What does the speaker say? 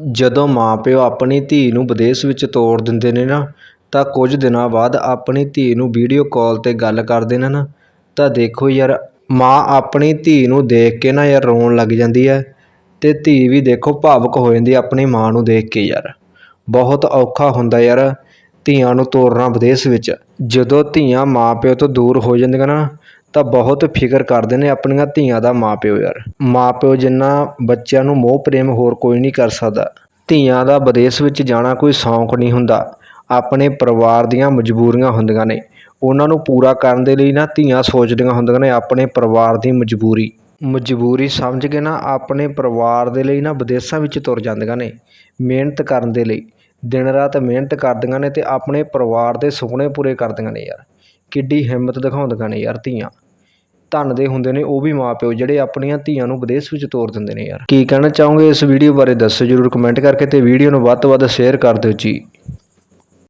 ਜਦੋਂ ਮਾਂ ਪਿਓ ਆਪਣੀ ਧੀ ਨੂੰ ਵਿਦੇਸ਼ ਵਿੱਚ ਤੋਰ ਦਿੰਦੇ ਨੇ ਨਾ, ਤਾਂ ਕੁਝ ਦਿਨਾਂ ਬਾਅਦ ਆਪਣੀ ਧੀ ਨੂੰ ਵੀਡੀਓ ਕਾਲ 'ਤੇ ਗੱਲ ਕਰਦੇ ਨੇ ਨਾ। ਤਾਂ ਦੇਖੋ ਯਾਰ, ਮਾਂ ਆਪਣੀ ਧੀ ਨੂੰ ਦੇਖ ਕੇ ਨਾ ਯਾਰ ਰੋਣ ਲੱਗ ਜਾਂਦੀ ਹੈ ਅਤੇ ਧੀ ਵੀ ਦੇਖੋ ਭਾਵੁਕ ਹੋ ਜਾਂਦੀ ਆਪਣੀ ਮਾਂ ਨੂੰ ਦੇਖ ਕੇ ਯਾਰ। ਬਹੁਤ ਔਖਾ ਹੁੰਦਾ ਯਾਰ ਧੀਆਂ ਨੂੰ ਤੋਰਨਾ ਵਿਦੇਸ਼ ਵਿੱਚ। ਜਦੋਂ ਧੀਆਂ ਮਾਂ ਪਿਓ ਤੋਂ ਦੂਰ ਹੋ ਜਾਂਦੀਆਂ ਨਾ ਤਾਂ ਬਹੁਤ ਫਿਕਰ ਕਰਦੇ ਨੇ ਆਪਣੀਆਂ ਧੀਆਂ ਦਾ ਮਾਂ ਪਿਓ ਯਾਰ। ਮਾਂ ਪਿਓ ਜਿੰਨਾ ਬੱਚਿਆਂ ਨੂੰ ਮੋਹ, ਪ੍ਰੇਮ ਹੋਰ ਕੋਈ ਨਹੀਂ ਕਰ ਸਕਦਾ। ਧੀਆਂ ਦਾ ਵਿਦੇਸ਼ ਵਿੱਚ ਜਾਣਾ ਕੋਈ ਸ਼ੌਂਕ ਨਹੀਂ ਹੁੰਦਾ। ਆਪਣੇ ਪਰਿਵਾਰ ਦੀਆਂ ਮਜਬੂਰੀਆਂ ਹੁੰਦੀਆਂ ਨੇ। ਉਹਨਾਂ ਨੂੰ ਪੂਰਾ ਕਰਨ ਦੇ ਲਈ ਨਾ ਧੀਆਂ ਸੋਚਦੀਆਂ ਹੁੰਦੀਆਂ ਨੇ ਆਪਣੇ ਪਰਿਵਾਰ ਦੀ ਮਜਬੂਰੀ। ਮਜਬੂਰੀ ਸਮਝ ਕੇ ਨਾ ਆਪਣੇ ਪਰਿਵਾਰ ਦੇ ਲਈ ਨਾ ਵਿਦੇਸ਼ਾਂ ਵਿੱਚ ਤੁਰ ਜਾਂਦੀਆਂ ਨੇ। ਮਿਹਨਤ ਕਰਨ ਦੇ ਲਈ। ਦਿਨ ਰਾਤ ਮਿਹਨਤ ਕਰਦੀਆਂ ਨੇ ਅਤੇ ਆਪਣੇ ਪਰਿਵਾਰ ਦੇ ਸੁਪਨੇ ਪੂਰੇ ਕਰਦੀਆਂ ਨੇ ਯਾਰ। ਕਿੱਡੀ ਹਿੰਮਤ ਦਿਖਾਉਂਦੀਆਂ ਨੇ ਯਾਰ ਧੀਆਂ। ਧੰਨ ਦੇ ਹੁੰਦੇ ਨੇ, ਉਹ ਵੀ ਮਾਪਿਓ ਜਿਹੜੇ ਆਪਣੀਆਂ ਧੀਆਂ ਨੂੰ ਵਿਦੇਸ਼ ਵਿੱਚ ਤੋਰ ਦਿੰਦੇ ਨੇ ਯਾਰ। ਕੀ ਕਹਿਣਾ ਚਾਹੋਗੇ ਇਸ ਵੀਡੀਓ ਬਾਰੇ, ਦੱਸੋ ਜਰੂਰ ਕਮੈਂਟ ਕਰਕੇ ਤੇ ਵੀਡੀਓ ਨੂੰ ਵੱਧ ਤੋਂ ਵੱਧ ਸ਼ੇਅਰ ਕਰ ਦਿਓ ਜੀ।